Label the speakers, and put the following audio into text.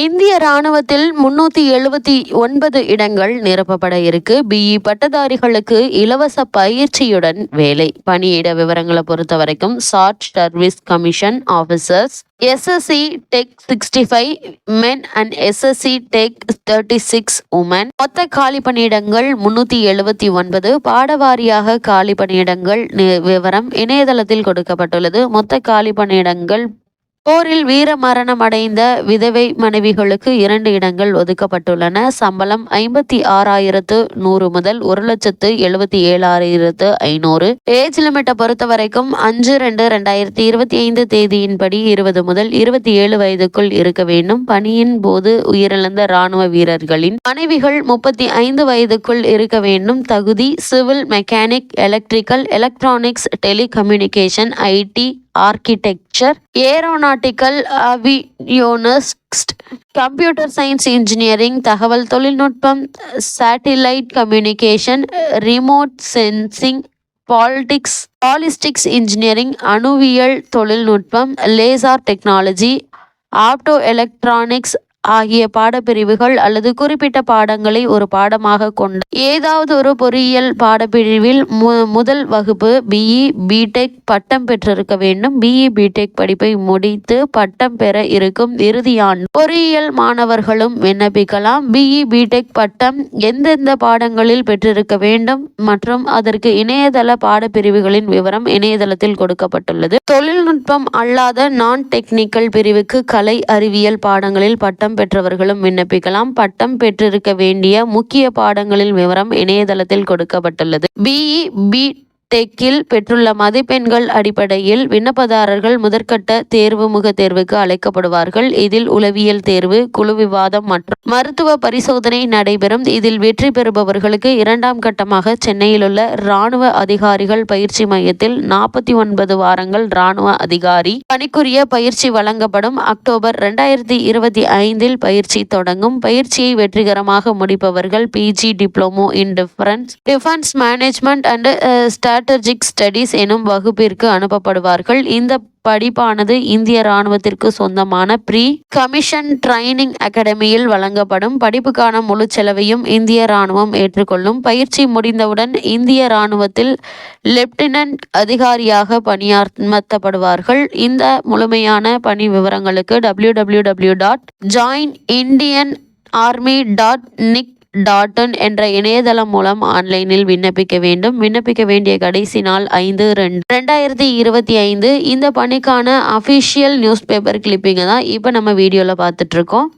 Speaker 1: இந்திய ராணுவத்தில் முன்னூத்தி எழுபத்தி ஒன்பது இடங்கள் நிரப்பப்பட இருக்கு. பிஇ பட்டதாரிகளுக்கு இலவச பயிற்சியுடன் வேலை. பணியிட விவரங்களை பொறுத்த வரைக்கும் short service commission officers SSC tech sixty five men and SSC tech thirty six women. மொத்த காலி பணியிடங்கள் முன்னூத்தி எழுபத்தி ஒன்பது. பாடவாரியாக காலி பணியிடங்கள் விவரம் இணையதளத்தில் கொடுக்கப்பட்டுள்ளது. மொத்த காலி பணியிடங்கள் போரில் வீர மரணம் அடைந்த விதவை மனைவிகளுக்கு இரண்டு இடங்கள் ஒதுக்கப்பட்டுள்ளன. சம்பளம் ஐம்பத்தி ஆறாயிரத்து நூறு முதல் ஒரு லட்சத்து எழுபத்தி ஏழாயிரத்து ஐநூறு. ஏஜ் லிமிட்டை பொறுத்த வரைக்கும் அஞ்சு ரெண்டு ரெண்டாயிரத்தி இருபத்தி ஐந்து தேதியின்படி இருபது முதல் இருபத்தி ஏழு வயதுக்குள் இருக்க வேண்டும். பணியின் போது உயிரிழந்த ராணுவ வீரர்களின் மனைவிகள் முப்பத்தி ஐந்து வயதுக்குள் இருக்க வேண்டும். தகுதி civil mechanic electrical electronics telecommunication IT architecture aeronautical அவியோனிஸ்ட் computer science engineering தகவல் தொழில்நுட்பம் satellite communication remote sensing politics ballistics engineering அணுவியல் தொழில்நுட்பம் லேசார் டெக்னாலஜி ஆப்டோ எலக்ட்ரானிக்ஸ் ஆகிய பாடப்பிரிவுகள் அல்லது குறிப்பிட்ட பாடங்களை ஒரு பாடமாக கொண்ட ஏதாவது ஒரு பொறியியல் பாடப்பிரிவில் மு முதல் வகுப்பு பிஇ பிடெக் பட்டம் பெற்றிருக்க வேண்டும். பிஇ பிடெக் படிப்பை முடித்து பட்டம் பெற இருக்கும் இறுதியாண்டு பொறியியல் மாணவர்களும் விண்ணப்பிக்கலாம். பிஇ பிடெக் பட்டம் எந்தெந்த பாடங்களில் பெற்றிருக்க வேண்டும் மற்றும் அதற்கு இணையதள பாடப்பிரிவுகளின் விவரம் இணையதளத்தில் கொடுக்கப்பட்டுள்ளது. தொழில்நுட்பம் அல்லாத நான் டெக்னிக்கல் பிரிவுக்கு கலை அறிவியல் பாடங்களில் பட்டம் பெற்றவர்களும் விண்ணப்பிக்கலாம். பட்டம் பெற்றிருக்க வேண்டிய முக்கிய பாடங்களின் விவரம் இணையதளத்தில் கொடுக்கப்பட்டுள்ளது. பிஇ பி டெக்கில் பெற்றுள்ள மதிப்பெண்கள் அடிப்படையில் விண்ணப்பதாரர்கள் முதற்கட்ட தேர்வு முக தேர்வுக்கு அழைக்கப்படுவார்கள். இதில் உளவியல் தேர்வு குழு விவாதம் மற்றும் மருத்துவ பரிசோதனை நடைபெறும். இதில் வெற்றி பெறுபவர்களுக்கு இரண்டாம் கட்டமாக சென்னையில் உள்ள இராணுவ அதிகாரிகள் பயிற்சி மையத்தில் நாற்பத்தி ஒன்பது வாரங்கள் இராணுவ அதிகாரி பணிக்குரிய பயிற்சி வழங்கப்படும். அக்டோபர் ரெண்டாயிரத்தி இருபத்தி ஐந்தில் பயிற்சி தொடங்கும். பயிற்சியை வெற்றிகரமாக முடிப்பவர்கள் PG diploma in difference defence management and strategic studies எனும் வகுப்பிற்கு அனுப்பப்படுவார்கள். இந்த படிப்பானது இந்திய ராணுவத்திற்கு சொந்தமான ப்ரீ கமிஷன் ட்ரைனிங் அகாடமியில் வழங்கப்படும். படிப்புக்கான முழு செலவையும் இந்திய ராணுவம் ஏற்றுக்கொள்ளும். பயிற்சி முடிந்தவுடன் இந்திய ராணுவத்தில் லெப்டினன்ட் அதிகாரியாக பணியமர்த்தப்படுவார்கள் இந்த முழுமையான பணி விவரங்களுக்கு W W W dot join Indian army dot nic dot in என்ற இணையதளம் மூலம் ஆன்லைனில் விண்ணப்பிக்க வேண்டும். விண்ணப்பிக்க வேண்டிய கடைசி நாள் ஐந்து ரெண்டு. ரெண்டாயிரத்தி இருபத்தி ஐந்து இந்த பணிக்கான அஃபிஷியல் நியூஸ் பேப்பர் கிளிப்பிங்கை தான் இப்போ நம்ம வீடியோவில் பார்த்துட்ருக்கோம்